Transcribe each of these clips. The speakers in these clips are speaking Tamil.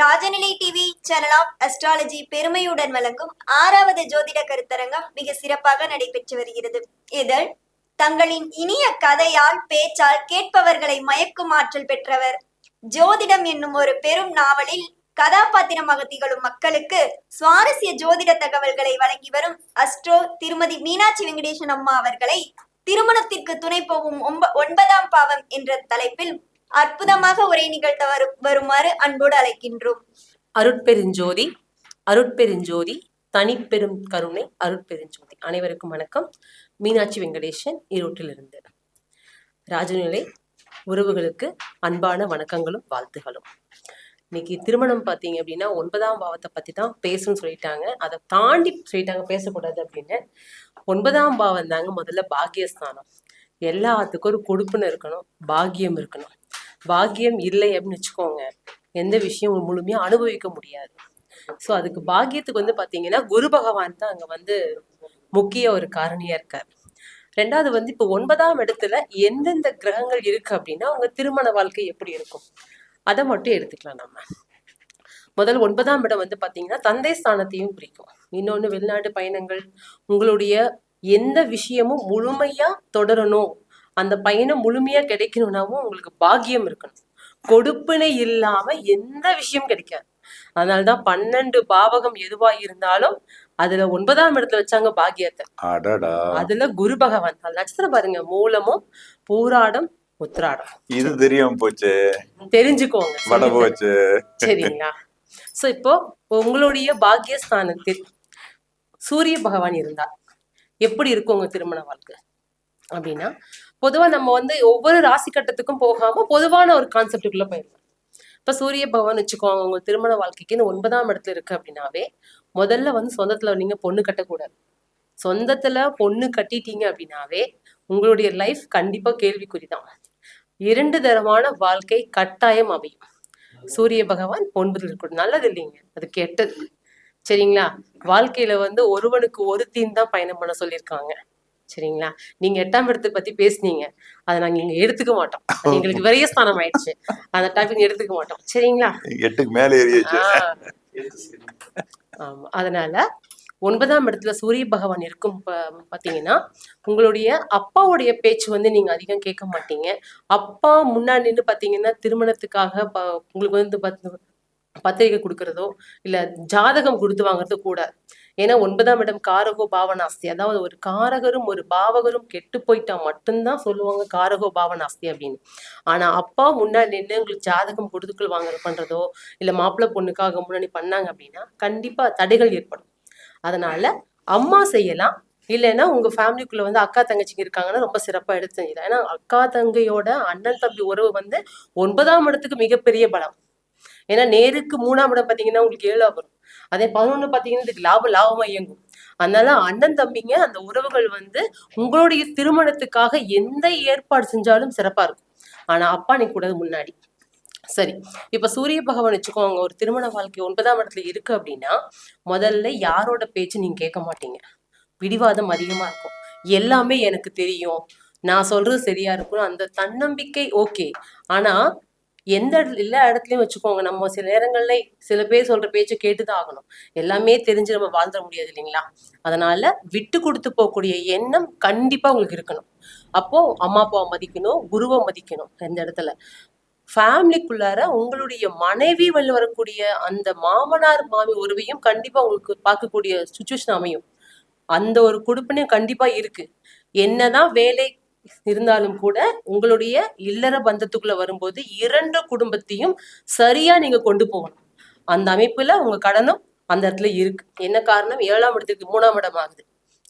Rajanilai TV channel of astrology பெருமையுடன் வழங்கும் ஆறாவது ஜோதிட கருத்தரங்கம் மிக சிறப்பாக நடைபெற்று வருகிறது. இதில் தங்களின் இனிய கதையால் பேச்சால் கேட்பவர்களை மயக்கும் ஆற்றல் பெற்றவர் ஜோதிடம் என்னும் ஒரு பெரும் நாவலில் கதாபாத்திரமாக திகழும் மக்களுக்கு சுவாரஸ்ய ஜோதிட தகவல்களை வழங்கி வரும் அஸ்ட்ரோ திருமதி மீனாட்சி வெங்கடேசன் அம்மா அவர்களை திருமணத்திற்கு துணை போகும் ஒன்ப- ஒன்பதாம் பாவம் என்ற தலைப்பில் அற்புதமாக உரை நிகழ்த்த வரு- வருமாறு அன்போடு அழைக்கின்றோம். அருட்பெருஞ்சோதி அருட்பெருஞ்சோதி தனிப்பெரும் கருணை அருட்பெருஞ்சோதி. அனைவருக்கும் வணக்கம். மீனாட்சி வெங்கடேசன் ஈரோட்டிலிருந்து. ராஜநிலை உறவுகளுக்கு அன்பான வணக்கங்களும் வாழ்த்துகளும். இன்னைக்கு திருமணம் பார்த்தீங்க அப்படின்னா ஒன்பதாம் பாவத்தை பற்றி தான் பேசணும்னு சொல்லிட்டாங்க. அதை தாண்டி சொல்லிட்டாங்க பேசக்கூடாது அப்படின்னு. ஒன்பதாம் பாவம் தாங்க முதல்ல பாக்கியஸ்தானம். எல்லாத்துக்கும் ஒரு கொடுப்புன்னு இருக்கணும் பாக்கியம் இருக்கணும். பாக்கியம் இல்லை அப்படின்னு வச்சுக்கோங்க. எந்த விஷயம் முழுமையாக அனுபவிக்க முடியாது. ஸோ அதுக்கு பாக்கியத்துக்கு வந்து பார்த்தீங்கன்னா குரு பகவான் தான் அங்கே வந்து முக்கிய ஒரு காரணியாக இருக்கார். ரெண்டாவது வந்து இப்போ ஒன்பதாம் இடத்துல எந்தெந்த கிரகங்கள் இருக்கு அப்படின்னா அவங்க திருமண வாழ்க்கை எப்படி இருக்கும்? அதை மட்டும் எடுத்துக்கலாம் நம்ம. முதல் ஒன்பதாம் இடம் வந்து பார்த்தீங்கன்னா தந்தை ஸ்தானத்தையும் குறிக்கும். இன்னொன்று வெளிநாட்டு பயணங்கள். உங்களுடைய எந்த விஷயமும் முழுமையா தொடரணும். அந்த பயணம் முழுமையா கிடைக்கணும்னாவும் உங்களுக்கு பாக்கியம் இருக்கணும். கொடுப்பினை இல்லாம எந்த விஷயம் கிடைக்காது. அதனாலதான் பன்னெண்டு பாவகம் எதுவா இருந்தாலும் அதுல ஒன்பதாம் இடத்துல வச்சாங்க பாக்கியத்தை. அதுல குரு பகவான். நட்சத்திரம் பாருங்க மூலமும் பூராடம் உத்திராடம். இது தெரியாம போச்சு. தெரிஞ்சுக்கோங்க. போச்சு சரிங்களா? சோ இப்போ உங்களுடைய பாக்கியஸ்தானத்தில் சூரிய பகவான் இருந்தார். எப்படி இருக்கும் உங்க திருமண வாழ்க்கை? அப்படின்னா பொதுவா நம்ம வந்து ஒவ்வொரு ராசி கட்டத்துக்கும் போகாம பொதுவான ஒரு கான்செப்டுக்குள்ள போயிடலாம். இப்ப சூரிய பகவான் வச்சுக்கோங்க உங்க திருமண வாழ்க்கைக்கு இந்த ஒன்பதாம் இடத்துல இருக்கு அப்படின்னாவே முதல்ல வந்து சொந்தத்துல நீங்க பொண்ணு கட்டக்கூடாது. சொந்தத்துல பொண்ணு கட்டிட்டீங்க அப்படின்னாவே உங்களுடைய லைஃப் கண்டிப்பா கேள்விக்குறிதான். இரண்டு தரமான வாழ்க்கை கட்டாயம் அமையும். சூரிய பகவான் ஒன்பது இருக்கணும். நல்லது இல்லைங்க. அது கெட்டது. சரிங்களா? வாழ்க்கையில வந்து ஒருவனுக்கு ஒருத்தின் தான் பயணம் பண்ண சொல்லியிருக்காங்க. சரிங்களா? நீங்க எட்டாம் இடத்தை பத்தி பேசுனீங்க. அதை நாங்க இங்க எடுத்துக்க மாட்டோம். எங்களுக்கு விரைய ஸ்தானம் ஆயிடுச்சு. அந்த டாபிக் எடுத்துக்க மாட்டோம். சரிங்களா? எட்டுக்கு மேல. ஆமா. அதனால ஒன்பதாம் இடத்துல சூரிய பகவான் இருக்கும் பாத்தீங்கன்னா உங்களுடைய அப்பாவுடைய பேச்சு வந்து நீங்க அதிகம் கேட்க மாட்டீங்க. அப்பா முன்னாடி நின்று பாத்தீங்கன்னா திருமணத்துக்காக ப- உங்களுக்கு வந்து பத்- பத்திரிகை கொடுக்கறதோ இல்ல ஜாதகம் கொடுத்து வாங்குறதோ கூடாது ஏன்னா ஒன்பதாம் இடம் காரகோ பாவனாஸ்தி அதாவது ஒரு காரகரும் ஒரு பாவகரும் கெட்டு போயிட்டா மட்டும்தான் சொல்லுவாங்க காரகோ பாவனாஸ்தி அப்படின்னு. ஆனா அப்பா முன்னாடி நின்று உங்களுக்கு ஜாதகம் கொடுத்துக்கள் வாங்குற பண்றதோ இல்ல மாப்பிள்ளை பொண்ணுக்காக முன்னாடி பண்ணாங்க அப்படின்னா கண்டிப்பா தடைகள் ஏற்படும். அதனால அம்மா செய்யலாம். இல்லைன்னா உங்க ஃபேமிலிக்குள்ள வந்து அக்கா தங்கச்சிங்க இருக்காங்கன்னா ரொம்ப சிறப்பா எடுத்து செஞ்சிடலாம். ஏன்னா அக்கா தங்கையோட அண்ணன் தம்பி உறவு வந்து ஒன்பதாம் இடத்துக்கு மிகப்பெரிய பலம். ஏன்னா நேருக்கு மூணாம் இடம் பாத்தீங்கன்னா உங்களுக்கு ஏழா வரும். அதே பதினொன்று பார்த்தீங்கன்னா இதுக்கு லாப லாபமாக இயங்கும். அதனால அண்ணன் தம்பிங்க அந்த உறவுகள் வந்து உங்களுடைய திருமணத்துக்காக எந்த ஏற்பாடு செஞ்சாலும் சிறப்பா இருக்கும். ஆனா அப்பா நீ கூடாது முன்னாடி. சரி இப்ப சூரிய பகவான் வச்சுக்கோங்க ஒரு திருமண வாழ்க்கை ஒன்பதாம் இடத்துல இருக்கு அப்படின்னா முதல்ல யாரோட பேச்சு நீங்க கேட்க மாட்டீங்க? பிடிவாதம் அதிகமா இருக்கும். எல்லாமே எனக்கு தெரியும். நான் சொல்றது சரியா இருக்கும் அந்த தன்னம்பிக்கை ஓகே ஆனா எந்த இடத்துல எல்லா இடத்துலயும் வச்சுக்கோங்க. நம்ம சில நேரங்கள்ல சில பேர் சொல்ற பேச்சை கேட்டுதான் ஆகணும். எல்லாமே தெரிஞ்சு நம்ம வாழ்ந்துட முடியாது இல்லைங்களா? அதனால விட்டு கொடுத்து போகக்கூடிய எண்ணம் கண்டிப்பா உங்களுக்கு இருக்கணும். அப்போ அம்மா அப்பாவை மதிக்கணும் குருவை மதிக்கணும் இந்த இடத்துல. ஃபேமிலிக்குள்ளார உங்களுடைய மனைவி வெளில வரக்கூடிய அந்த மாமனார் மாமி உறவையும் கண்டிப்பா உங்களுக்கு பார்க்கக்கூடிய சுச்சுவேஷன் அமையும். அந்த ஒரு குடுப்பினையும் கண்டிப்பா இருக்கு. என்னதான் வேலை இருந்தாலும் கூட உங்களுடைய இல்லற பந்தத்துக்குள்ள வரும்போது இரண்டு குடும்பத்தையும் சரியா நீங்க கொண்டு போகணும். அந்த அமைப்புல உங்க கடனும் அந்த இடத்துல இருக்கு. என்ன காரணம்? ஏழாம் இடத்துக்கு மூணாம் இடம் ஆகுது.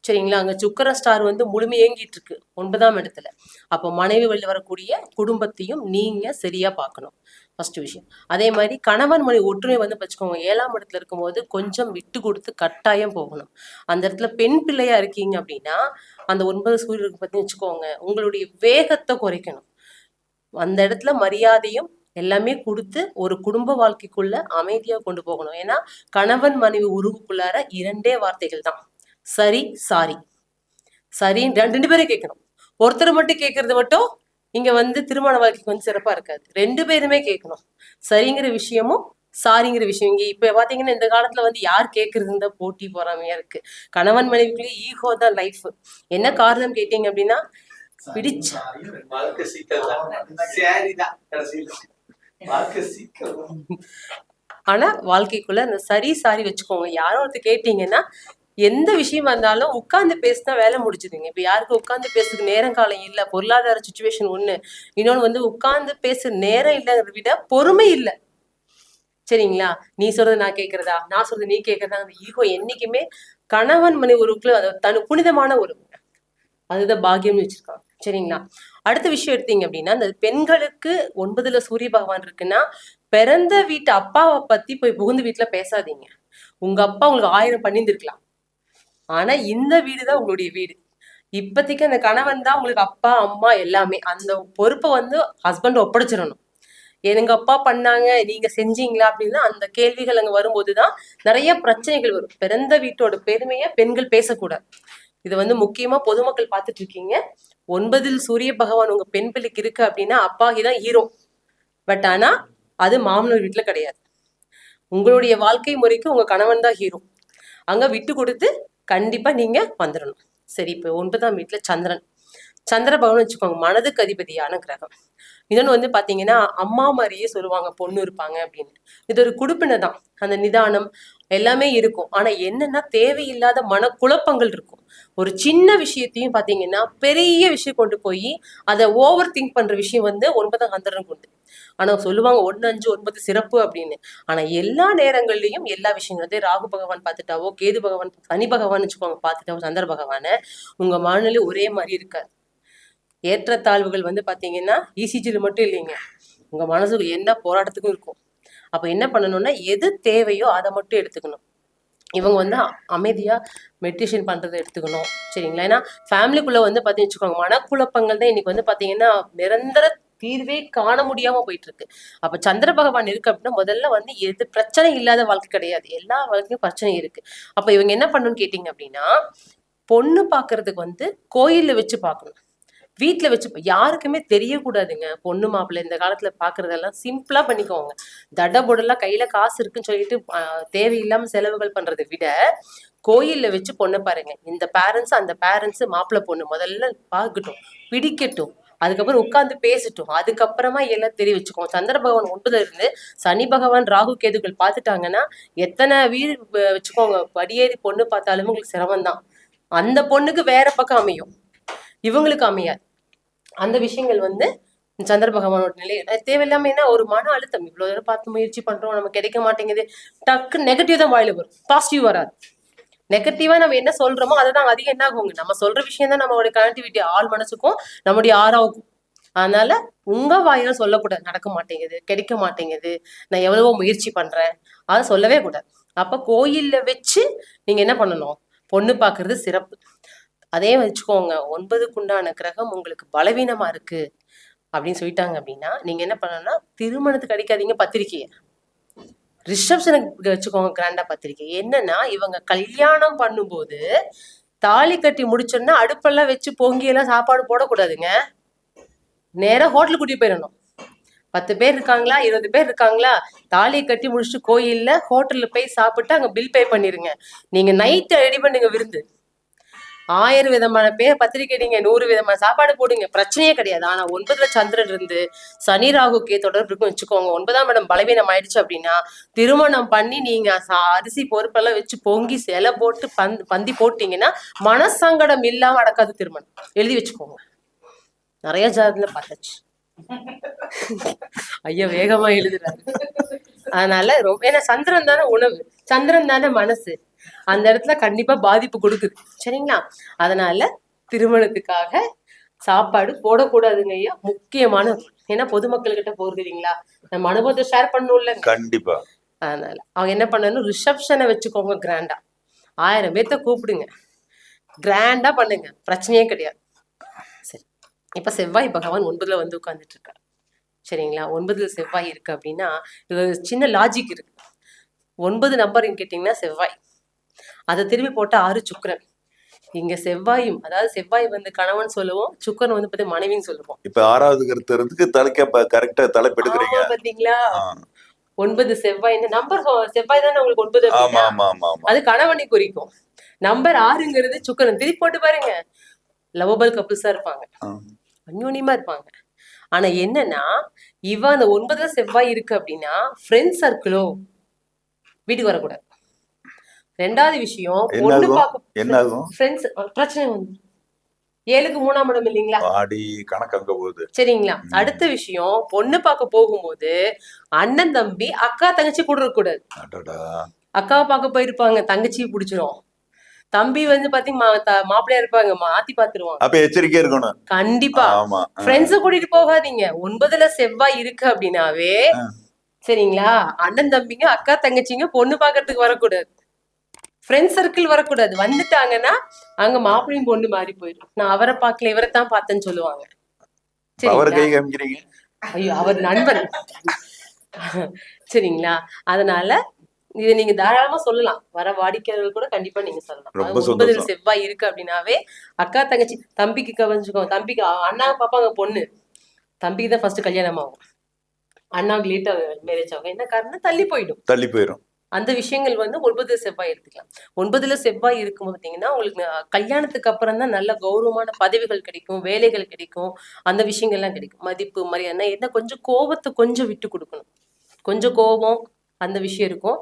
சரிங்களா? அங்க சுக்கர ஸ்டார் வந்து முழுமையேங்கிட்டு இருக்கு ஒன்பதாம் இடத்துல. அப்போ மனைவி வழி வரக்கூடிய குடும்பத்தையும் நீங்க சரியா பார்க்கணும். ஃபர்ஸ்ட் விஷயம். அதே மாதிரி கணவன் மனைவி ஒற்றுமை வந்து வச்சுக்கோங்க. ஏழாம் இடத்துல இருக்கும்போது கொஞ்சம் விட்டு கொடுத்து கட்டாயம் போகணும். அந்த இடத்துல பெண் பிள்ளையா இருக்கீங்க அப்படின்னா அந்த ஒன்பது சூரியனுக்கு பத்தி வச்சுக்கோங்க உங்களுடைய வேகத்தை குறைக்கணும். அந்த இடத்துல மரியாதையும் எல்லாமே கொடுத்து ஒரு குடும்ப வாழ்க்கைக்குள்ள அமைதியா கொண்டு போகணும். ஏன்னா கணவன் மனைவி உருவுக்குள்ளார இரண்டே வார்த்தைகள் தான். சரி சாரி. சரி ரெண்டு ரெண்டு பேரும் கேட்கணும். ஒருத்தர் மட்டும் கேட்கறது மட்டும் இங்க வந்து திருமண வாழ்க்கைக்கு வந்து சிறப்பா இருக்காது. ரெண்டு பேருமே கேட்கணும். சரிங்கிற விஷயமும் சாரிங்கிற விஷயம். இங்க இப்ப பாத்தீங்கன்னா இந்த காலத்துல வந்து யார் கேட்கறதுன்னு தான் போட்டி பொறாமையா இருக்கு. கணவன் மனைவிக்குள்ளே ஈகோ தான் லைஃப். என்ன காரணம் கேட்டீங்க அப்படின்னா பிடிச்ச. ஆனா வாழ்க்கைக்குள்ள அந்த சரி சாரி வச்சுக்கோங்க. யாரோ ஒருத்தர் கேட்டீங்கன்னா எந்த விஷயமா இருந்தாலும் உட்கார்ந்து பேசினா வேலை முடிச்சுதுங்க இப்ப யாருக்கு உட்கார்ந்து பேசுறதுக்கு நேரம் காலம் இல்ல பொருளாதார சுச்சுவேஷன் ஒண்ணு. இன்னொன்னு வந்து உட்கார்ந்து பேச நேரம் இல்லைங்கிறத விட பொறுமை இல்ல. சரிங்களா? நீ சொல்றது நான் கேக்குறதா? நான் சொல்றது நீ கேட்கறதா அந்த ஈகோ என்னைக்குமே கணவன் மனை உறவுக்குள்ள அது தனு புனிதமான உறவு அதுதான் பாக்கியம்னு வச்சிருக்காங்க. சரிங்களா? அடுத்த விஷயம் எடுத்தீங்க அப்படின்னா இந்த பெண்களுக்கு ஒன்பதுல சூரிய பகவான் இருக்குன்னா பிறந்த வீட்டு அப்பாவை பத்தி போய் புகுந்து வீட்டுல பேசாதீங்க. உங்க அப்பா உங்களுக்கு ஆயிரம் பண்ணியிருந்திருக்கலாம். ஆனா இந்த வீடு தான் உங்களுடைய வீடு. இப்போதைக்கு அந்த கணவன் தான் உங்களுக்கு அப்பா அம்மா எல்லாமே. அந்த பொறுப்பை வந்து ஹஸ்பண்ட் ஒப்படைச்சிடணும். எங்க அப்பா பண்ணாங்க நீங்க செஞ்சீங்களா அப்படின்னா அந்த கேள்விகள் அங்க வரும்போதுதான் நிறைய பிரச்சனைகள் வரும். பிறந்த வீட்டோட பெருமையை பெண்கள் பேசக்கூடாது. இது வந்து முக்கியமா பொதுமக்கள் பார்த்துட்டு இருக்கீங்க. ஒன்பதில் சூரிய பகவான் உங்க பெண் பிள்ளைக்கு இருக்கு அப்படின்னா அப்பாகி தான் ஹீரோ பட் ஆனா அது மாமனார் வீட்டுல கிடையாது. உங்களுடைய வாழ்க்கை முறைக்கு உங்க கணவன் தான் ஹீரோ அங்க விட்டு கொடுத்து கண்டிப்பா நீங்க வந்துடணும் சரி இப்போ ஒன்பதாம் வீட்டுல சந்திரன். சந்திர பகவான் வச்சுக்கோங்க மனதுக்கு அதிபதியான கிரகம். இன்னொன்று வந்து பாத்தீங்கன்னா அம்மா மாதிரியே சொல்லுவாங்க பொண்ணு இருப்பாங்க அப்படின்னு. இது ஒரு குடுப்பினை தான். அந்த நிதானம் எல்லாமே இருக்கும். ஆனா என்னன்னா தேவையில்லாத மனக்குழப்பங்கள் இருக்கும். ஒரு சின்ன விஷயத்தையும் பாத்தீங்கன்னா பெரிய விஷயம் கொண்டு போய் அதை ஓவர் திங்க் பண்ற விஷயம் வந்து ஒன்பதாம் சந்திரனுக்கு உண்டு. ஆனா சொல்லுவாங்க ஒன்னு அஞ்சு ஒன்பது சிறப்பு அப்படின்னு. ஆனா எல்லா நேரங்கள்லயும் எல்லா விஷயங்களும் வந்து ராகு பகவான் பார்த்துட்டாவோ கேது பகவான் சனி பகவான் வச்சுக்கோங்க பார்த்துட்டாவோ சந்திர பகவான உங்க மனநிலை ஒரே மாதிரி இருக்காது. ஏற்றத்தாழ்வுகள் வந்து பார்த்தீங்கன்னா இசிஜியில் மட்டும் இல்லைங்க. உங்கள் மனசுக்கு என்ன போராட்டத்துக்கும் இருக்கும். அப்போ என்ன பண்ணணும்னா எது தேவையோ அதை மட்டும் எடுத்துக்கணும். இவங்க வந்து அமைதியாக மெடிடேஷன் பண்ணுறதை எடுத்துக்கணும். சரிங்களா? ஏன்னா ஃபேமிலிக்குள்ளே வந்து பார்த்தீங்கன்னு வச்சுக்கோங்க மனக்குழப்பங்கள் தான் இன்னைக்கு வந்து பார்த்தீங்கன்னா நிரந்தர தீர்வே காண முடியாம போயிட்டு இருக்கு அப்ப சந்திர பகவான் இருக்கு அப்படின்னா முதல்ல வந்து எது பிரச்சனை இல்லாத வாழ்க்கை கிடையாது. எல்லா வாழ்க்கையும் பிரச்சனை இருக்கு. அப்ப இவங்க என்ன பண்ணணும்னு கேட்டீங்க அப்படின்னா பொண்ணு பாக்குறதுக்கு வந்து கோயில்ல வச்சு பார்க்கணும் வீட்டில் வச்சு யாருக்குமே தெரியக்கூடாதுங்க. பொண்ணு மாப்பிள்ளை இந்த காலத்துல பாக்குறதெல்லாம் சிம்பிளா பண்ணிக்கோங்க. தடபுடலாம் கையில காசு இருக்குன்னு சொல்லிட்டு தேவையில்லாமல் தேவையில்லாம செலவுகள் பண்றதை விட கோயிலில் வச்சு பொண்ணை பாருங்க. இந்த பேரண்ட்ஸ் அந்த பேரண்ட்ஸ் மாப்பிள்ளை பொண்ணு முதல்ல பார்க்கட்டும் பிடிக்கட்டும். அதுக்கப்புறம் உட்காந்து பேசட்டும். அதுக்கப்புறமா எல்லாம் தெரிய வச்சுக்கோங்க சந்திர பகவான் ஒன்றுல இருந்து சனி பகவான் ராகு கேதுகள் பார்த்துட்டாங்கன்னா எத்தனை வீடு வ- வச்சுக்கோங்க. படியேறி பொண்ணு பார்த்தாலும் உங்களுக்கு சிரமம் தான் அந்த பொண்ணுக்கு வேற பக்கம் அமையும். இவங்களுக்கு அமையாது. அந்த விஷயங்கள் வந்து சந்திர பகவானோட நிலை. தேவையில்லாம என்ன ஒரு மன அழுத்தம். இவ்வளவு தூரம் பார்த்து முயற்சி பண்றோம் நம்ம கிடைக்க மாட்டேங்குது. டக்கு நெகட்டிவ் தான் வாயில வரும். பாசிட்டிவ் வராது. நெகட்டிவா நம்ம என்ன சொல்றோமோ அதுதான் அதிகம் என்ன ஆகுங்க நம்ம சொல்ற விஷயம் தான் நம்மளுடைய கனெக்டிவிட்டி ஆள் மனசுக்கும் நம்முடைய ஆறாவுக்கும். அதனால உங்க வாயால சொல்லக்கூடாது. நடக்க மாட்டேங்குது கிடைக்க மாட்டேங்குது. நான் எவ்வளவோ முயற்சி பண்றேன். அதை சொல்லவே கூடாது. அப்ப கோயில்ல வச்சு நீங்க என்ன பண்ணணும்? பொண்ணு பாக்குறது சிறப்பு. அதே வச்சுக்கோங்க ஒன்பதுக்குண்டான கிரகம் உங்களுக்கு பலவீனமா இருக்கு அப்படின்னு சொல்லிட்டாங்க அப்படின்னா நீங்க என்ன பண்ணணும்னா திருமணத்துக்கு அடிக்காதீங்க பத்திரிக்கையை. ரிசப்ஷனுக்கு வச்சுக்கோங்க கிராண்டா பத்திரிக்கை. என்னன்னா இவங்க கல்யாணம் பண்ணும்போது தாலி கட்டி முடிச்சோன்னா அடுப்பெல்லாம் வச்சு பொங்கி எல்லாம் சாப்பாடு போடக்கூடாதுங்க. நேராக ஹோட்டலுக்கு கூட்டிட்டு போயிடணும். பத்து பேர் இருக்காங்களா இருபது பேர் இருக்காங்களா தாலியை கட்டி முடிச்சுட்டு கோயிலில் ஹோட்டலில் போய் சாப்பிட்டு அங்கே பில் பே பண்ணிடுங்க நீங்கள் நைட்டு ரெடி பண்ணுங்க விருந்து. ஆயிரம் விதமான பேர் பத்திரிக்கை நீங்க நூறு விதமான சாப்பாடு போடுங்க. பிரச்சனையே கிடையாது. ஆனா ஒன்பதுல சந்திரன் இருந்து சனி ராகுக்கே தொடர்பு இருக்கும் வச்சுக்கோங்க. ஒன்பதாம் இடம் பலவீனம் ஆயிடுச்சு அப்படின்னா திருமணம் பண்ணி நீங்க அரிசி பொறுப்பெல்லாம் வச்சு பொங்கி சிலை போட்டு பந்த் பந்தி போட்டீங்கன்னா மனசங்கடம் இல்லாம அடக்காது திருமணம். எழுதி வச்சுக்கோங்க. நிறைய ஜாதகத்துல பார்த்தாச்சு. ஐயா வேகமா எழுதுறாரு. அதனால ரொம்ப ஏன்னா சந்திரன் தானே உணவு. சந்திரன் தானே மனசு. அந்த இடத்துல கண்டிப்பா பாதிப்பு கொடுக்குது. சரிங்களா? அதனால திருமணத்துக்காக சாப்பாடு போடக்கூடாதுங்க ஐயா. முக்கியமான ஏன்னா பொதுமக்கள் கிட்ட போறது இல்லைங்களா? நம்ம அனுபவத்தை ஷேர் பண்ணணும்ல. கண்டிப்பா. அதனால அவங்க என்ன பண்ணணும்? ரிசப்ஷனை வச்சுக்கோங்க கிராண்டா ஆயிரம் பேர்த்த கூப்பிடுங்க. கிராண்டா பண்ணுங்க. பிரச்சனையே கிடையாது. சரி. இப்ப செவ்வாய் பகவான் ஒன்பதுல வந்து உட்கார்ந்துட்டு இருக்காரு சரிங்களா? ஒன்பதுல செவ்வாய் இருக்கு அப்படின்னா இது சின்ன லாஜிக் இருக்கு. ஒன்பது நம்பர்னு கேட்டிங்கன்னா செவ்வாய். அதை திரும்பி போட்டா ஆறு சுக்கிரன். இங்க செவ்வாயும் அதாவது செவ்வாய் வந்து கணவன் சொல்லுவோம் சுக்கிரன் வந்து பத்தி மனைவின்னு சொல்லுவோம். இப்ப ஆறாவது கருத்துறதுக்கு தலைக்க கரெக்டா ஆமா, பாத்தீங்களா. ஒன்பது செவ்வாய் இந்த நம்பர் செவ்வாய் தானே உங்களுக்கு ஒன்பது அது கணவனை குறிக்கும். நம்பர் ஆறுங்கிறது சுக்கரன். திருப்பி போட்டு பாருங்க. லவபிள் கப்புள்ஸா இருப்பாங்க. அந்யோன்யமா இருப்பாங்க. ஆனா என்னன்னா இவ அந்த ஒன்பதுல செவ்வாய் இருக்கு அப்படின்னா ஃப்ரெண்ட் சர்க்கிளோ வீட்டுக்கு வரக்கூடாது. ரெண்டாவது விஷயம் பொண்ணு? பார்க்க என்ன ஆகும் ஃப்ரெண்ட்ஸ் பிரச்சனை வந்து ஏழுக்கு மூணாம் இடம் இல்லைங்களா? ஆடி கணக்கு அங்க போகுது. சரிங்களா? அடுத்த விஷயம் பொண்ணு பார்க்க போகும்போது அண்ணன் தம்பி அக்கா தங்கச்சி கூட அடடா. அக்காவை பார்க்க போயிருப்பாங்க தங்கச்சியை பிடிச்சிரும். தம்பி வந்து பாத்தீங்க மாப்பிள்ளையா இருப்பாங்க மாத்தி பாத்துருவாங்க. அப்ப எச்சரிக்கையா இருக்கணும். கண்டிப்பா. ஃப்ரெண்ட்ஸ கூட்டிட்டு போகாதீங்க. ஒன்பதுல செவ்வாய் இருக்கு அப்படின்னாவே. சரிங்களா? அண்ணன் தம்பிங்க அக்கா தங்கச்சிங்க பொண்ணு பாக்குறதுக்கு வரக்கூடாது. ஃப்ரெண்ட் சர்க்கிள் வரக்கூடாது. வந்துட்டாங்கன்னா அங்க மாப்பிள்ளையும் பொண்ணு மாறி போயிடும். நான் அவரை பார்க்கல இவரை தான் பார்த்தேன்னு சொல்லுவாங்க. இப்ப அவர் கை சரிங்களா காமிக்கிறீங்க? ஐயோ அவர் நண்பன். சரிங்களா? அதனால இது நீங்க தாராளமா சொல்லலாம். வர வாடிக்கையாளர்கள் கூட கண்டிப்பா நீங்க சொல்லலாம். சந்தோஷம். செவ்வாய் இருக்கு அப்படின்னாவே அக்கா தங்கச்சி தம்பிக்கு கவனிச்சுக்கோ தம்பிக்கு அண்ணா பாப்பாங்க பொண்ணு. தம்பிக்கு தான் ஃபர்ஸ்ட் கல்யாணம் ஆகும். அண்ணாவுக்கு லேட்டா மேரேஜ் ஆகும். என்ன காரணம் தள்ளி போயிடும். தள்ளி போயிரும். அந்த விஷயங்கள் வந்து ஒன்பது செவ்வாய் எடுத்துக்கலாம். ஒன்பதுல செவ்வாய் இருக்கும் பார்த்தீங்கன்னா உங்களுக்கு கல்யாணத்துக்கு அப்புறம் தான் நல்ல கௌரவமான பதவிகள் கிடைக்கும் வேலைகள் கிடைக்கும் அந்த விஷயங்கள்லாம் கிடைக்கும். மதிப்பு மரியாதை என்ன கொஞ்சம் கோபத்தை கொஞ்சம் விட்டு கொடுக்கணும். கொஞ்சம் கோபம் அந்த விஷயம் இருக்கும்.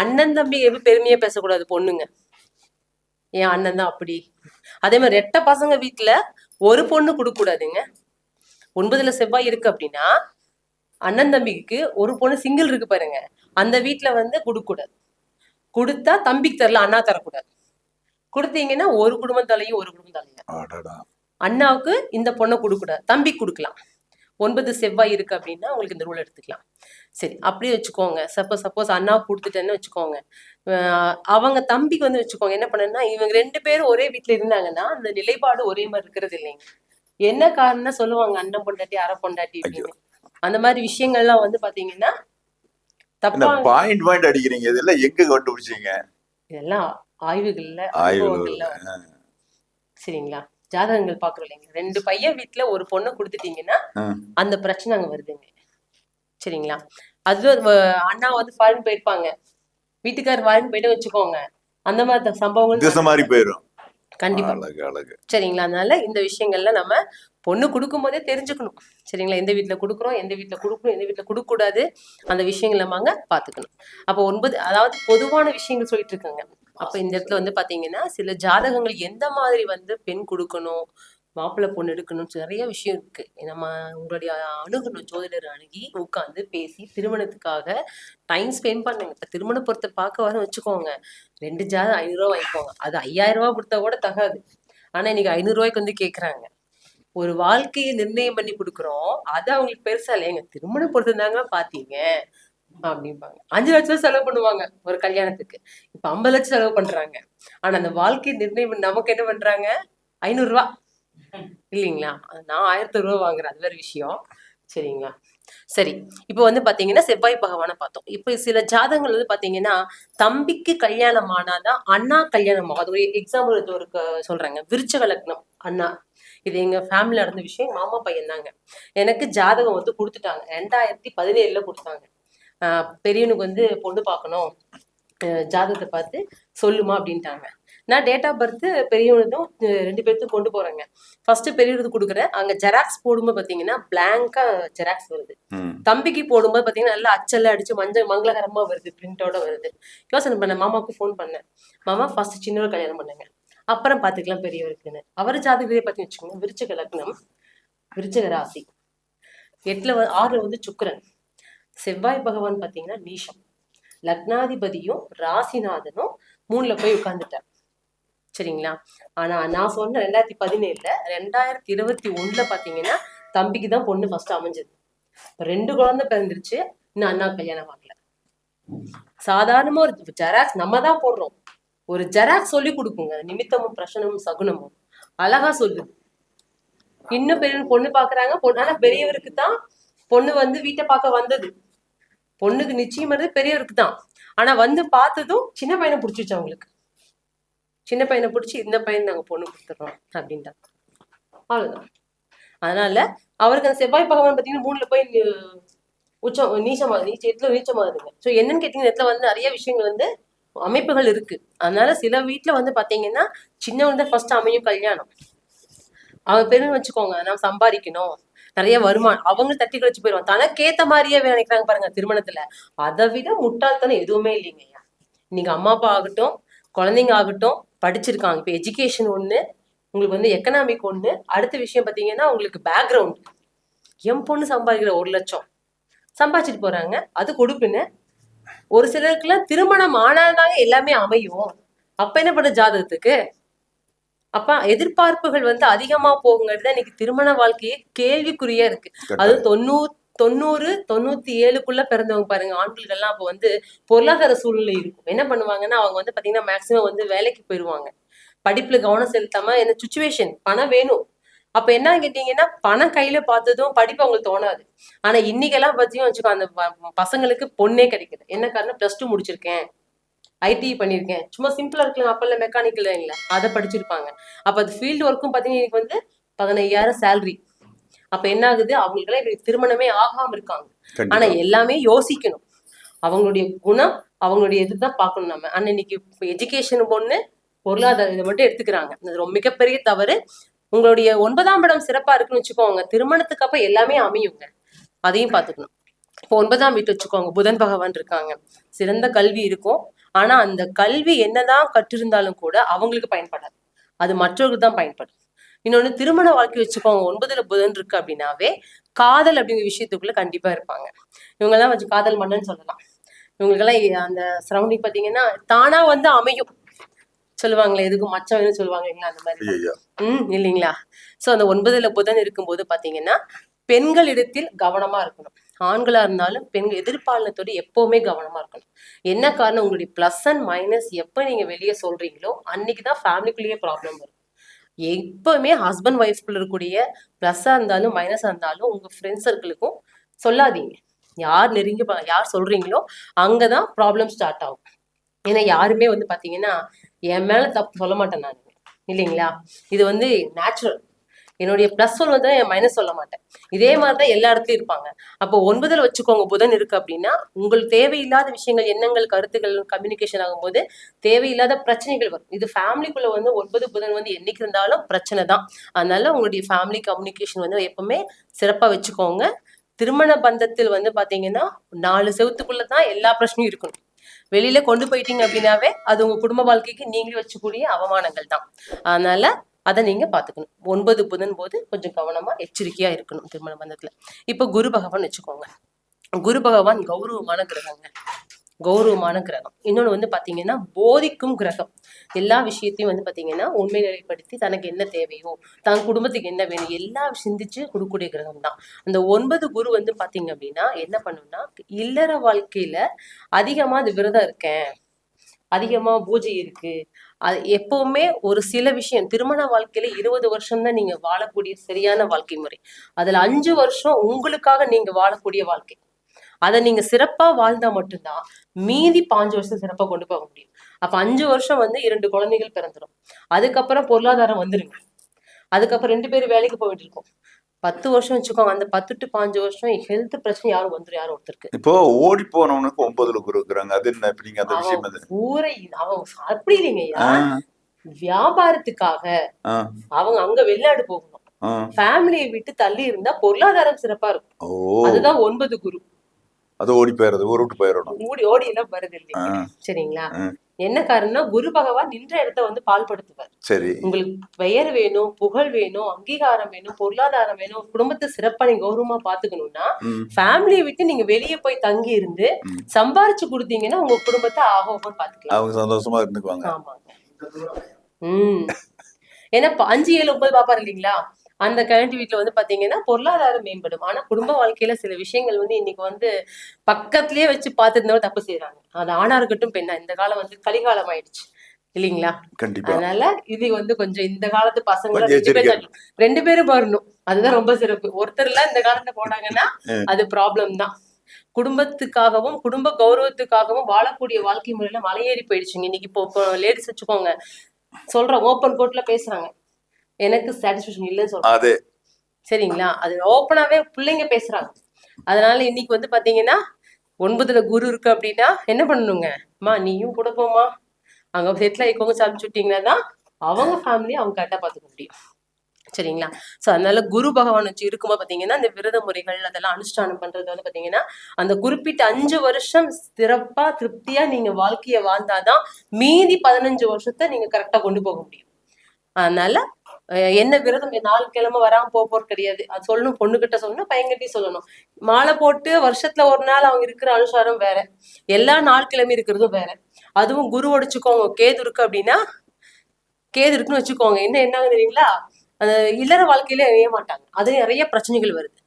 அண்ணன் தம்பி எப்படி பெருமையா பேசக்கூடாது பொண்ணுங்க? என் அண்ணன் தான் அப்படி? அதே மாதிரி ரெட்டை பசங்க வீட்டுல ஒரு பொண்ணு கொடுக்க கூடாதுங்க ஒன்பதுல செவ்வாய் இருக்கு அப்படின்னா அண்ணன் தம்பிக்கு ஒரு பொண்ணு சிங்கிள் இருக்கு பாருங்க. அந்த வீட்ல வந்து கொடுக்கக்கூடாது கொடுத்தா தம்பிக்கு தரல அண்ணா தரக்கூடாது. கொடுத்தீங்கன்னா ஒரு குடும்பம் தலையும் ஒரு குடும்பம் தலையும் அண்ணாவுக்கு இந்த பொண்ணை கொடுக்கூடாது. தம்பிக்கு கொடுக்கலாம். ஒன்பது செவ்வாய் இருக்கு அப்படின்னா உங்களுக்கு இந்த ரூல் எடுத்துக்கலாம். சரி அப்படியே வச்சுக்கோங்க. சப்போஸ் சப்போஸ் அண்ணாவுக்கு கொடுத்துட்டேன்னு வச்சுக்கோங்க. அவங்க தம்பிக்கு வந்து வச்சுக்கோங்க. என்ன பண்ணனா இவங்க ரெண்டு பேரும் ஒரே வீட்ல இருந்தாங்கன்னா அந்த நிலைப்பாடு ஒரே மாதிரி இருக்கிறது இல்லைங்க. என்ன காரணம்னா சொல்லுவாங்க அண்ணன் பொண்டாட்டி அரை பொண்டாட்டி அப்படின்னு. அந்த மாதிரி விஷயங்கள்லாம் வந்து பாத்தீங்கன்னா பாயிண்ட் பாயிண்ட் அடிக்கிறீங்க. இதெல்லாம் எங்க கண்டுபிடிச்சீங்க? இதெல்லாம் ஆய்வுகள்ல ஆய்வு அனுபவங்கள்ல சரிங்களா? ஜாதகங்கள் பாக்குறோம் இல்லைங்க ரெண்டு பையன் வீட்ல ஒரு பொண்ணை கொடுத்துட்டீங்கன்னா. அந்த பிரச்சனை அங்க வருதுங்க. சரிங்களா? அது அண்ணா வந்து ஃபாரின் போயிருப்பாங்க. வீட்டுக்காரர் ஃபாரின் போயிட்டு வச்சுக்கோங்க. அந்த மாதிரி சம்பவங்கள் மாறி போயிரும். கண்டிப்பா. சரிங்களா? அதனால இந்த விஷயங்கள்ல நம்ம பொண்ணு கொடுக்கும் போதே தெரிஞ்சுக்கணும். சரிங்களா? எந்த வீட்டில் கொடுக்குறோம் எந்த வீட்டில் கொடுக்கணும் எந்த வீட்டில் கொடுக்கக்கூடாது அந்த விஷயங்களை நம்ம பார்த்துக்கணும் அப்போ ஒன்பது அதாவது பொதுவான விஷயங்கள் சொல்லிட்டு இருக்காங்க. அப்போ இந்த இடத்துல வந்து பார்த்தீங்கன்னா சில ஜாதகங்கள் எந்த மாதிரி வந்து பெண் கொடுக்கணும் மாப்பிள்ளை பொண்ணு எடுக்கணும் நிறைய விஷயம் இருக்கு. நம்ம உங்களுடைய அணுகணும் ஜோதிடர் அணுகி உட்காந்து பேசி திருமணத்துக்காக டைம் ஸ்பெண்ட் பண்ணுங்க. இப்போ திருமண பொருத்தை பார்க்க வர வச்சுக்கோங்க. ரெண்டு ஜாதகம் ஐநூறுரூவா வாங்கிக்கோங்க. அது ஐயாயிரம் ரூபா கொடுத்தா கூட தகாது. ஆனால் இன்னைக்கு ஐநூறுரூவாய்க்கு வந்து கேட்குறாங்க ஒரு வாழ்க்கையை நிர்ணயம் பண்ணி கொடுக்குறோம். அது அவங்களுக்கு பெருசா இல்லை. எங்க பொறுத்து பொறுத்திருந்தாங்க பாத்தீங்க. அப்படிம்பாங்க. அஞ்சு லட்சம் செலவு பண்ணுவாங்க ஒரு கல்யாணத்துக்கு. இப்ப ஐம்பது லட்சம் செலவு பண்றாங்க. ஆனா அந்த வாழ்க்கையை நிர்ணயம் நமக்கு என்ன பண்றாங்க? ஐநூறு ரூபா. இல்லைங்களா? நான் ஆயிரத்தி ரூபா வாங்குறேன். அது வேற விஷயம். சரிங்களா? சரி. இப்போ வந்து பாத்தீங்கன்னா செவ்வாய் பகவானை பார்த்தோம். இப்போ சில ஜாதகங்கள் வந்து பாத்தீங்கன்னா தம்பிக்கு கல்யாணம் ஆனாதான் அண்ணா கல்யாணம் ஆகும். அது ஒரு எக்ஸாம்பிள் ஒரு சொல்றாங்க. விருச்ச விருச்சக அண்ணா. இது எங்க ஃபேமிலில நடந்த விஷயம் மாமா பையன் தாங்க. எனக்கு ஜாதகம் வந்து கொடுத்துட்டாங்க. ரெண்டாயிரத்தி பதினேழுல கொடுத்தாங்க. ஆஹ் பெரியவனுக்கு வந்து பொண்ணு பார்க்கணும். ஜாதகத்தை பார்த்து சொல்லுமா அப்படின்ட்டாங்க. நான் டேட் ஆஃப் பர்த் பெரியவனதும் ரெண்டு பேர்த்துக்கும் கொண்டு போறேங்க. ஃபர்ஸ்ட் பெரியவனுக்கு கொடுக்குறேன். அங்க ஜெராக்ஸ் போடும்போது பாத்தீங்கன்னா பிளாங்கா ஜெராக்ஸ் வருது. தம்பிக்கு போடும்போது பாத்தீங்கன்னா நல்லா அச்சல்ல அடிச்சு மஞ்சள் மங்களகரமா வருது. பிரிண்டோட வருது. யோசனை பண்ணேன். மாமாவுக்கு ஃபோன் பண்ணேன். மாமா ஃபர்ஸ்ட் சின்னவர் கல்யாணம் பண்ணுங்க. அப்புறம் பாத்துக்கலாம் பெரியவருக்குன்னு. அவர் ஜாதகத்தை பத்தி வச்சுக்கோங்க. விருச்சக லக்னம் விருச்சக ராசி. எட்டுல வ- ஆறுல வந்து சுக்கரன். செவ்வாய் பகவான் பாத்தீங்கன்னா நீஷம் லக்னாதிபதியும் ராசிநாதனும் மூணுல போய் உட்கார்ந்துட்டார். சரிங்களா? ஆனா நான் சொன்ன ரெண்டாயிரத்தி பதினேழுல ரெண்டாயிரத்தி இருபத்தி ஒண்ணுல பாத்தீங்கன்னா தம்பிக்கு தான் பொண்ணு ஃபர்ஸ்ட் அமைஞ்சது. ரெண்டு குழந்தை பிறந்துருச்சு. இன்னும் அண்ணா கல்யாணம் ஆகல. சாதாரணமா ஒரு ஜெராக்ஸ் நம்ம தான் போடுறோம். ஒரு ஜெராக்ஸ் சொல்லி கொடுக்குங்க. நிமித்தமும் பிரசனமும் சகுனமும். அழகா சொல்லுது. இன்னும் பெரிய பொண்ணு பாக்குறாங்க. பொண்ணு ஆனா பெரியவருக்கு தான் பொண்ணு வந்து வீட்டை பார்க்க வந்தது. பொண்ணுக்கு நிச்சயம் வருது பெரியவருக்கு தான். ஆனா வந்து பார்த்ததும் சின்ன பையனை பிடிச்சிச்சு அவங்களுக்கு. சின்ன பையனை பிடிச்சி இந்த பையன் நாங்க பொண்ணு கொடுத்துறோம் அப்படின்ட்டா அவ்வளவுதான். அதனால அவருக்கு அந்த செவ்வாய் பகவான் பாத்தீங்கன்னா மூணுல போய் நி- உச்சம் நீச்சமா நீச்ச இடத்துல நீச்சமாகுதுங்க. ஸோ என்னன்னு கேட்டீங்கன்னா இடத்துல வந்து நிறைய விஷயங்கள் வந்து அமைப்புகள் இருக்கு. அதனால சில வீட்டுல வந்து பாத்தீங்கன்னா சின்னவங்க தான் ஃபர்ஸ்ட் அமையும் கல்யாணம். அவங்க பெருமை வச்சுக்கோங்க நான் சம்பாதிக்கணும். நிறைய வருமானம் அவங்க தட்டி கழிச்சு போயிடுவாங்க தனக்கேத்த மாதிரியே நினைக்கிறாங்க பாருங்க திருமணத்துல. அதை விட முட்டாள்தனம் எதுவுமே இல்லைங்கய்யா இன்னைக்கு அம்மா அப்பா ஆகட்டும் குழந்தைங்க ஆகட்டும் படிச்சிருக்காங்க. இப்போ எஜுகேஷன் ஒண்ணு உங்களுக்கு வந்து எக்கனாமிக் ஒண்ணு அடுத்த விஷயம் பாத்தீங்கன்னா உங்களுக்கு பேக்ரவுண்ட் என் பொண்ணு சம்பாதிக்கிற ஒரு லட்சம். சம்பாதிச்சிட்டு போறாங்க அது கொடுப்புன்னு ஒரு சிலருக்குலாம் திருமணம் ஆனாதாங்க எல்லாமே அமையும். அப்ப என்ன பண்ண ஜாதகத்துக்கு? அப்ப எதிர்பார்ப்புகள் வந்து அதிகமா போகுங்கிறது தான் இன்னைக்கு திருமண வாழ்க்கையே கேள்விக்குறியா இருக்கு. அது தொண்ணூறு தொண்ணூறு தொண்ணூத்தி ஏழுக்குள்ள பிறந்தவங்க பாருங்க. ஆண்கள் எல்லாம் அப்ப வந்து பொருளாதார சூழ்நிலை இருக்கும். என்ன பண்ணுவாங்கன்னா அவங்க வந்து பாத்தீங்கன்னா மேக்சிமம் வந்து வேலைக்கு போயிருவாங்க. படிப்புல கவனம் செலுத்தாம என்ன சுச்சுவேஷன் பணம் வேணும். அப்ப என்ன கேட்டீங்கன்னா பணம் கையில பார்த்ததும் படிப்பு அவங்களுக்கு தோணாது. ஆனா இன்னைக்கெல்லாம் பாத்தீங்கன்னா வச்சுக்கோ அந்த பசங்களுக்கு பொண்ணே கிடைக்குது. என்ன காரணம் பிளஸ் டூ முடிச்சிருக்கேன். ஐடி பண்ணியிருக்கேன். சும்மா சிம்பிளா இருக்கலாம் அப்பல்ல மெக்கானிக்கல் இல்ல. அதை படிச்சிருப்பாங்க. அப்ப அது ஃபீல்டு ஒர்க்கும் பாத்தீங்கன்னா இன்னைக்கு வந்து பதினையாயிரம் சேலரி அப்ப என்ன ஆகுது? அவங்களுக்கெல்லாம் இப்ப திருமணமே ஆகாம இருக்காங்க. ஆனா எல்லாமே யோசிக்கணும். அவங்களுடைய குணம் அவங்களுடைய இதுதான் பார்க்கணும் நம்ம. ஆனா இன்னைக்கு எஜுகேஷன் ஒண்ணு பொருளாதார இதை மட்டும் எடுத்துக்கிறாங்க. அது ரொம்ப மிகப்பெரிய தவறு. உங்களுடைய ஒன்பதாம் இடம் சிறப்பா இருக்குன்னு வச்சுக்கோங்க. திருமணத்துக்கு அப்ப எல்லாமே அமையுங்க. அதையும் பார்த்துக்கணும். இப்போ ஒன்பதாம் வீட்டு வச்சுக்கோங்க. புதன் பகவான் இருக்காங்க. சிறந்த கல்வி இருக்கும். ஆனா அந்த கல்வி என்னதான் கற்றிருந்தாலும் கூட அவங்களுக்கு பயன்படாது. அது மற்றவர்களுக்கு தான் பயன்படும். இன்னொன்னு திருமண வாழ்க்கை வச்சுக்கோங்க. ஒன்பதுல புதன் இருக்கு அப்படின்னாவே காதல் அப்படிங்கிற விஷயத்துக்குள்ள கண்டிப்பா இருப்பாங்க. இவங்கெல்லாம் வச்சு காதல் மன்னன் சொல்லலாம். இவங்களுக்கெல்லாம் அந்த சரௌண்டிங் பாத்தீங்கன்னா தானா வந்து அமையும். சொல்லுவாங்களே எதுக்கும் மச்சவன்னு சொல்லுவாங்க இல்லைங்களா அந்த மாதிரி ம் இல்லைங்களா? சோ அந்த ஒன்பதுல புதன் இருக்கும்போது பாத்தீங்கன்னா பெண்களிடத்தில் கவனமா இருக்கணும். ஆண்களா இருந்தாலும் பெண்கள் எதிர்பாலனத்தோடு எப்பவுமே கவனமா இருக்கணும். என்ன காரணம்? உங்களுடைய பிளஸ் அண்ட் மைனஸ் எப்ப நீங்க வெளியே சொல்றீங்களோ அன்னைக்கு தான் ஃபேமிலிக்குள்ளேயே ப்ராப்ளம் வரும். எப்பவுமே ஹஸ்பண்ட் ஒய்ஃப்குள்ள இருக்கக்கூடிய ப்ளஸ்ஸா இருந்தாலும் மைனஸா இருந்தாலும் உங்க ஃப்ரெண்ட்ஸ் சர்க்கிளுக்கும் சொல்லாதீங்க. யார் நெருங்கி யார் சொல்றீங்களோ அங்கதான் ப்ராப்ளம் ஸ்டார்ட் ஆகும். ஏன்னா யாருமே வந்து பாத்தீங்கன்னா என் மேலே தப்பு சொல்ல மாட்டேன் நான். இல்லைங்களா? இது வந்து நேச்சுரல் என்னுடைய ப்ளஸ் சொல்வதை என் மைனஸ் சொல்ல மாட்டேன். இதே மாதிரி தான் எல்லா இடத்துலையும் இருப்பாங்க. அப்போ ஒன்பதில் வச்சுக்கோங்க புதன் இருக்கு அப்படின்னா உங்களுக்கு தேவையில்லாத விஷயங்கள் எண்ணங்கள் கருத்துக்கள் கம்யூனிகேஷன் ஆகும்போது தேவையில்லாத பிரச்சனைகள் வரும். இது ஃபேமிலிக்குள்ள வந்து ஒன்பது புதன் வந்து என்னைக்கு இருந்தாலும் பிரச்சனை தான். அதனால உங்களுடைய ஃபேமிலி கம்யூனிகேஷன் வந்து எப்பவுமே சிறப்பாக வச்சுக்கோங்க. திருமண பந்தத்தில் வந்து பார்த்தீங்கன்னா நாலு செவத்துக்குள்ள தான் எல்லா பிரச்சனையும் இருக்கணும். வெளியில கொண்டு போயிட்டீங்க அப்படின்னாவே அது உங்க குடும்ப வாழ்க்கைக்கு நீங்களே வச்சுக்கூடிய அவமானங்கள் தான். அதனால அதை நீங்க பாத்துக்கணும் ஒன்பது புதன் போது கொஞ்சம் கவனமா எச்சரிக்கையா இருக்கணும் திருமண பந்தத்துல. இப்ப குரு பகவான் வச்சுக்கோங்க. குரு பகவான் கௌரவமான கிரகங்க. கௌரவமான கிரகம். இன்னொன்று வந்து பாத்தீங்கன்னா போதிக்கும் கிரகம். எல்லா விஷயத்தையும் வந்து பாத்தீங்கன்னா உண்மை நிலைப்படுத்தி தனக்கு என்ன தேவையோ தன் குடும்பத்துக்கு என்ன வேணும் எல்லா சிந்திச்சு கொடுக்கக்கூடிய கிரகம் தான் அந்த ஒன்பது குரு வந்து பாத்தீங்க அப்படின்னா என்ன பண்ணும்னா இல்லற வாழ்க்கையில அதிகமாக அது விரதம் இருக்கேன் அதிகமா பூஜை இருக்கு. அது எப்பவுமே ஒரு சில விஷயம் திருமண வாழ்க்கையில இருபது வருஷம் தான் நீங்க வாழக்கூடிய சரியான வாழ்க்கை முறை. அதுல அஞ்சு வருஷம் உங்களுக்காக நீங்க வாழக்கூடிய வாழ்க்கை. அதை நீங்க சிறப்பா வாழ்ந்தா மட்டும்தான் மீதி பாஞ்சு வருஷம் சிறப்பா கொண்டு போக முடியும். அப்ப அஞ்சு வருஷம் வந்து இரண்டு குழந்தைகள் பிறந்துடும் அதுக்கப்புறம் பொருளாதாரம் வந்துருங்க. அதுக்கப்புறம் ரெண்டு பேரும் வேலைக்கு போயிட்டு இருக்கோம். பத்து வருஷம் வச்சுக்கோங்க. அந்த பத்து டு பாஞ்சு வருஷம் ஹெல்த் பிரச்சனை யாரும் வந்துரும் யாரும் ஒருத்தருக்கு. இப்போ ஓடி போனவனுக்கு ஒன்பதுல கொடுக்குறாங்க அது என்ன? இப்ப நீங்க அந்த விஷயம் ஊரை அவன் அப்படி இல்லைங்கய்யா வியாபாரத்துக்காக அவங்க அங்க வெளிநாடு போகணும். ஃபேமிலியை விட்டு தள்ளி இருந்தா பொருளாதாரம் சிறப்பா இருக்கும். அதுதான் ஒன்பது குரு. அது ஓடி போயிடுறது ஊர் விட்டு போயிடணும் ஓடி ஓடி எல்லாம் வருது சரிங்களா. என்ன காரணம்னா குரு பகவான் நின்ற இடத்த வந்து பால்படுத்துவார் சரி. உங்களுக்கு பெயர் வேணும் புகழ் வேணும் அங்கீகாரம் வேணும் பொருளாதாரம் வேணும் குடும்பத்தை சிறப்பா நீங்க கௌரவமா பாத்துக்கணும்னா. ஃபேமிலியை விட்டு நீங்க வெளியே போய் தங்கி இருந்து. சம்பாரிச்சு கொடுத்தீங்கன்னா உங்க குடும்பத்தை ஆகோமா பாத்துக்கலாம் அவங்க சந்தோஷமா இருந்துக்குவாங்க. ஆமாங்க. உம் ஏன்னா அஞ்சு ஏழு ஒன்பது பாப்பாரு இல்லைங்களா? அந்த கரண்ட் வீட்ல வந்து பாத்தீங்கன்னா பொருளாதாரம் மேம்படும். ஆனா குடும்ப வாழ்க்கையில சில விஷயங்கள் வந்து இன்னைக்கு வந்து பக்கத்திலேயே வச்சு பார்த்துருந்தவங்க தப்பு செய்யறாங்க அது ஆணா இருக்கட்டும் பெண்ணா இந்த காலம் வந்து கலிகாலம் ஆயிடுச்சு. இல்லைங்களா? கண்டிப்பா. அதனால இது வந்து கொஞ்சம் இந்த காலத்து பசங்க ரெண்டு பேரும். ரெண்டு பேரும் வரணும். அதுதான் ரொம்ப சிறப்பு. ஒருத்தர் எல்லாம் இந்த காலத்துல போனாங்கன்னா அது ப்ராப்ளம் தான். குடும்பத்துக்காகவும் குடும்ப கௌரவத்துக்காகவும் வாழக்கூடிய வாழ்க்கை முறையில மலையேறி போயிடுச்சுங்க. இன்னைக்கு இப்போ லேடிஸ் வச்சுக்கோங்க. சொல்றேன் ஓப்பன் கோர்ட்ல பேசுறாங்க. எனக்கு சாட்டிஸ்பேக்ஷன் இல்லைன்னு அதே. சரிங்களா? அது ஓப்பனாவே பிள்ளைங்க பேசுறாங்க. அதனால இன்னைக்கு வந்து பாத்தீங்கன்னா ஒன்பதுல குரு இருக்கு அப்படின்னா என்ன பண்ணணுங்க? அம்மா நீயும் கூட போமா அங்க செட்டில் ஆயிக்கோங்க சமைச்சு விட்டீங்கன்னா தான் அவங்க ஃபேமிலி அவங்க கரெக்டா பாத்துக்க முடியும். சரிங்களா? சோ அதனால குரு பகவான் வச்சு இருக்கும்போது பாத்தீங்கன்னா இந்த விரத முறைகள் அதெல்லாம் அனுஷ்டானம் பண்றது வந்து பாத்தீங்கன்னா அந்த குறிப்பிட்ட அஞ்சு வருஷம் சிறப்பா திருப்தியா நீங்க வாழ்க்கைய வாழ்ந்தாதான் மீதி பதினஞ்சு வருஷத்தை நீங்க கரெக்டா கொண்டு போக முடியும். அதனால என்ன விரதம்? நாலு கிழமை வராம போக போறது கிடையாது. அது சொல்லணும் பொண்ணுகிட்ட சொல்லணும் பையன்கிட்டயும் சொல்லணும். மாலை போட்டு வருஷத்துல ஒரு நாள் அவங்க இருக்கிற அனுசாரம் வேற. எல்லா நாள் கிழமை இருக்கிறதும் வேற. அதுவும் குரு உடைச்சுக்கோங்க கேது இருக்கு அப்படின்னா கேது இருக்குன்னு வச்சுக்கோங்க. என்ன என்ன தெரியுங்களா? அந்த இல்லற வாழ்க்கையில இணைய மாட்டாங்க. அது நிறைய பிரச்சனைகள் வருது.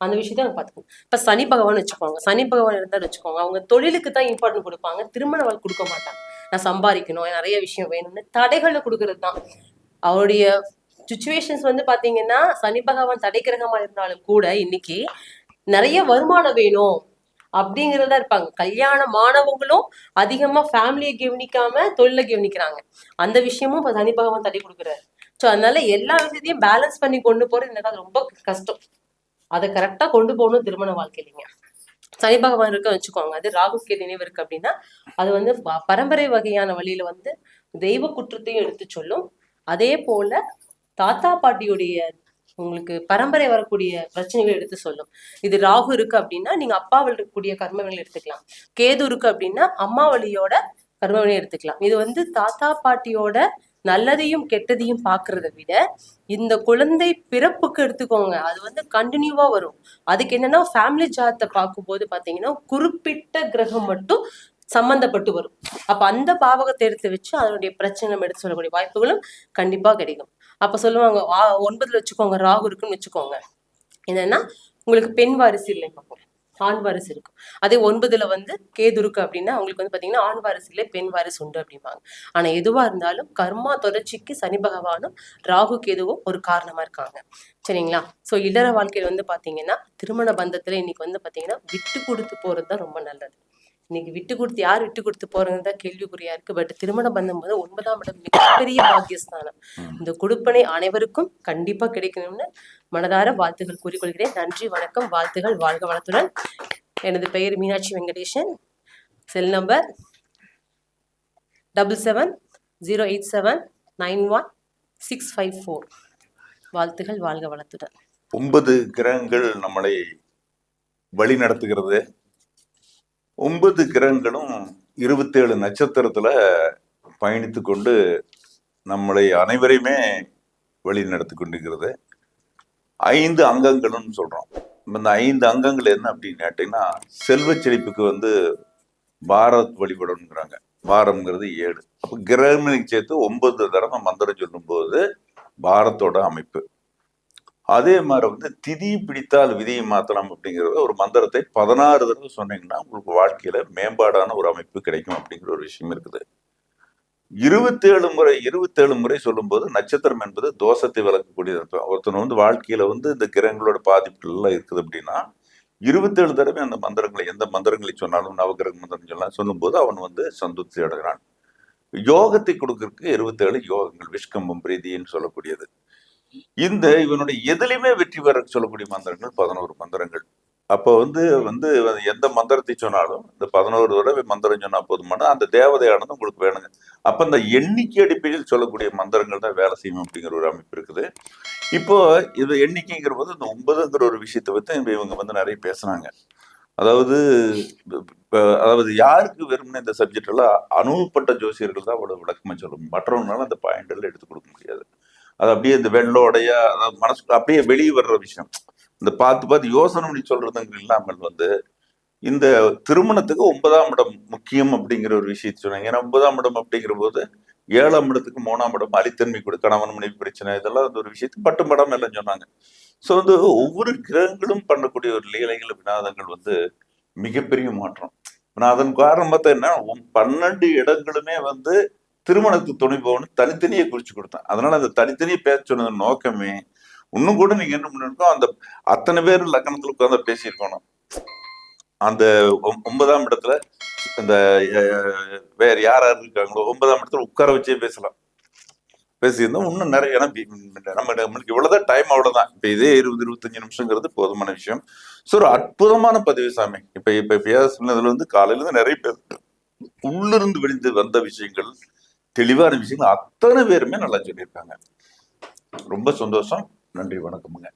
அந்த விஷயத்த நம்ம பார்த்துக்கணும். இப்போ சனி பகவான் வச்சுக்கோங்க. சனி பகவான் இருந்தாலும் வச்சுக்கோங்க. அவங்க தொழிலுக்கு தான் இம்பார்ட்டன்ட் கொடுப்பாங்க. திருமண வாழ்க்கை கொடுக்க மாட்டாங்க. நான் சம்பாதிக்கணும் நிறைய விஷயம் வேணும்னு தடைகளை கொடுக்கறது தான் அவருடைய சுச்சுவேஷன்ஸ் வந்து பாத்தீங்கன்னா சனி பகவான் தடை கிரகமா இருந்தாலும் கூட இன்னைக்கு நிறைய வருமானம் வேணும் அப்படிங்கிறதா இருப்பாங்க. கல்யாணம் மாணவங்களும் அதிகமா ஃபேமிலியை கவனிக்காம தொழிலை கவனிக்கிறாங்க. அந்த விஷயமும் இப்ப சனி பகவான் தடை கொடுக்குறாரு. ஸோ அதனால எல்லா விஷயத்தையும் பேலன்ஸ் பண்ணி கொண்டு போறது எனக்கு ரொம்ப கஷ்டம். அதை கரெக்டா கொண்டு போகணும் திருமண வாழ்க்கையிலங்க. சனி பகவான் இருக்க வச்சுக்கோங்க. அது ராகு கே நினைவு இருக்கு அப்படின்னா அது வந்து ப- பரம்பரை வகையான வழியில வந்து தெய்வ குற்றத்தையும் எடுத்து சொல்லும். அதே போல தாத்தா பாட்டியுடைய உங்களுக்கு பரம்பரை வரக்கூடிய பிரச்சனைகள் எடுத்து சொல்லும். இது ராகு இருக்கு அப்படின்னா நீங்க அப்பாவில் இருக்கக்கூடிய கர்மவினை எடுத்துக்கலாம். கேது இருக்கு அப்படின்னா அம்மா வழியோட கர்மவினை எடுத்துக்கலாம். இது வந்து தாத்தா பாட்டியோட நல்லதையும் கெட்டதையும் பார்க்கறத விட இந்த குழந்தை பிறப்புக்கு எடுத்துக்கோங்க. அது வந்து கண்டினியூவா வரும். அதுக்கு என்னன்னா ஃபேமிலி ஜாத்தை பார்க்கும்போது பாத்தீங்கன்னா குறிப்பிட்ட கிரகம் மட்டும் சம்பந்தப்பட்டு வரும். அப்ப அந்த பாவகத்தை எடுத்து வச்சு அதனுடைய பிரச்சனை எடுத்து சொல்லக்கூடிய வாய்ப்புகளும் கண்டிப்பா கிடைக்கும். அப்ப சொல்லுவாங்க ஒன்பதுல வச்சுக்கோங்க ராகு இருக்குன்னு வச்சுக்கோங்க. என்னன்னா உங்களுக்கு பெண் வாரிசு இல்லை பார்ப்போம் ஆண் வாரிசு இருக்கும் அதே ஒன்பதுல வந்து கேது இருக்கு அப்படின்னா அவங்களுக்கு வந்து பாத்தீங்கன்னா ஆண் வாரிசு இல்லை பெண் வாரிசு உண்டு அப்படிம்பாங்க. ஆனா எதுவா இருந்தாலும் கர்மா தொடர்ச்சிக்கு சனி பகவானும் ராகு கேதுவும் ஒரு காரணமா இருக்காங்க. சரிங்களா? சோ இல்லற வாழ்க்கையில வந்து பாத்தீங்கன்னா திருமண பந்தத்துல இன்னைக்கு வந்து பாத்தீங்கன்னா விட்டு கொடுத்து போறது தான் ரொம்ப நல்லது. இன்னைக்கு விட்டு கொடுத்து யார் விட்டு கொடுத்து போறது தான் கேள்விக்குறியா இருக்கு. பட் திருமண பந்தம் போது ஒன்பதாம் இடம் மிகப்பெரிய பாக்கியஸ்தானம். இந்த கொடுப்பனை அனைவருக்கும் கண்டிப்பா கிடைக்கணும்னு மனதார வாழ்த்துகள் கூறிக்கொள்கிறேன். நன்றி வணக்கம் வாழ்த்துகள் வாழ்க வளத்துடன். எனது பெயர் Meenakshi Venkatesan. Cell number double seven zero eight seven nine one six five four. வாழ்த்துகள் வாழ்க வளத்துடன். ஒன்பது கிரகங்கள் நம்மளை வழி நடத்துகிறது. ஒன்பது கிரகங்களும் இருபத்தேழு நட்சத்திரத்தில் பயணித்து கொண்டு நம்மளை அனைவரையுமே வழி நடத்தி கொண்டிருக்கிறது. ஐந்து அங்கங்களும் சொல்கிறோம் இந்த ஐந்து அங்கங்கள் என்ன அப்படின்னு கேட்டிங்கன்னா செல்வச் செழிப்புக்கு வந்து பாரத் வழிபடணுங்கிறாங்க. பாரம்ங்கிறது ஏழு. அப்போ கிரகங்களுக்கு சேர்த்து ஒன்பது தடவை மந்திரம் சொல்லும்போது பாரத்தோட அமைப்பு. அதே மாதிரி வந்து திதி பிடித்தால் விதியை மாற்றலாம் அப்படிங்கிறது ஒரு மந்திரத்தை பதினாறு தடவை சொன்னீங்கன்னா உங்களுக்கு வாழ்க்கையில மேம்பாடான ஒரு அமைப்பு கிடைக்கும் அப்படிங்கிற ஒரு விஷயம் இருக்குது. இருபத்தேழு முறை இருபத்தேழு முறை சொல்லும்போது நட்சத்திரம் என்பது தோஷத்தை விளக்கக்கூடிய ஒருத்தன் வந்து வாழ்க்கையில வந்து இந்த கிரகங்களோட பாதிப்புகள் எல்லாம் இருக்குது அப்படின்னா இருபத்தேழு தடவை அந்த மந்திரங்களை எந்த மந்திரங்களை சொன்னாலும் நவகிரக மந்திரம் சொல்லலாம் சொல்லும்போது அவன் வந்து சந்துப்தி அடைகிறான். யோகத்தை கொடுக்கறதுக்கு இருபத்தேழு யோகங்கள் விஷ்கம்பம் பிரீதின்னு சொல்லக்கூடியது. இந்த இவனுடைய எதுலையுமே வெற்றி பெற சொல்லக்கூடிய மந்திரங்கள் பதினோரு மந்திரங்கள். அப்போ வந்து வந்து எந்த மந்திரத்தை சொன்னாலும் இந்த பதினோரு தடவை மந்திரம் சொன்னா போதுமான அந்த தேவதையானது உங்களுக்கு வேணுங்க. அப்ப அந்த எண்ணிக்கை அடிப்படையில் சொல்லக்கூடிய மந்திரங்கள் தான் வேலை செய்யும் அப்படிங்கிற ஒரு அமைப்பு இருக்குது. இப்போ இது எண்ணிக்கைங்கிற போது இந்த ஒன்பதுங்கிற ஒரு விஷயத்தை இப்ப இவங்க வந்து நிறைய பேசுனாங்க. அதாவது அதாவது யாருக்கு வெறும்னு இந்த சப்ஜெக்ட் எல்லாம் அனுபவப்பட்ட ஜோசியர்கள் தான் அவ்வளவு விளக்கமா சொல்லணும் மற்றவங்களால அந்த பாயிண்ட் எல்லாம் எடுத்து கொடுக்க முடியாது. அது அப்படியே இந்த வெள்ளோடைய அதாவது மனசுக்கு அப்படியே வெளியே வர்ற விஷயம். இந்த பார்த்து பார்த்து யோசனை பண்ணி சொல்றதுங்க இல்லாமல் வந்து இந்த திருமணத்துக்கு ஒன்பதாம் இடம் முக்கியம் அப்படிங்கிற ஒரு விஷயத்தை சொன்னாங்க. ஏன்னா ஒன்பதாம் இடம் அப்படிங்கிற போது ஏழாம் இடத்துக்கு மூணாம் இடம் அலித்தன்மை கொடு கணவன் மனைவி பிரச்சனை இதெல்லாம் அந்த ஒரு விஷயத்து பட்டும் படம் எல்லாம் சொன்னாங்க. ஸோ வந்து ஒவ்வொரு கிரகங்களும் பண்ணக்கூடிய ஒரு லீலைகள் வினாதங்கள் வந்து மிகப்பெரிய மாற்றம். நான் அதன் காரணமாக என்ன? பன்னெண்டு இடங்களுமே வந்து திருமணத்துக்கு துணை போகணும் தனித்தனியே குறிச்சு கொடுத்தேன். அதனால அந்த தனித்தனியே பேச சொன்னது நோக்கமே இன்னும் கூட நீங்க என்ன பண்ணிருக்கோம் அந்த அத்தனை பேர் லக்கணத்துல உட்கார்ந்து பேசியிருக்கணும் அந்த ஒம்- ஒன்பதாம் இடத்துல இந்த வேற யார் யார் இருக்காங்களோ ஒன்பதாம் இடத்துல உட்கார வச்சே பேசலாம். பேசியிருந்தோம் இன்னும் நிறைய ஏன்னா நம்ம நம்மளுக்கு இவ்வளவுதான் டைம் அவ்வளவுதான். இப்ப இதே இருபது இருபத்தஞ்சு நிமிஷங்கிறது போதுமான விஷயம். ஸோ ஒரு அற்புதமான பதிவு சாமி. இப்ப இப்ப பேசுனதுல வந்து காலையில இருந்து நிறைய பேர் உள்ளிருந்து வெளிந்து வந்த விஷயங்கள் தெளிவான விஷயங்கள் அத்தனை பேருமே நல்லா சொல்லியிருக்காங்க. ரொம்ப சந்தோஷம். நன்றி வணக்கமுங்க.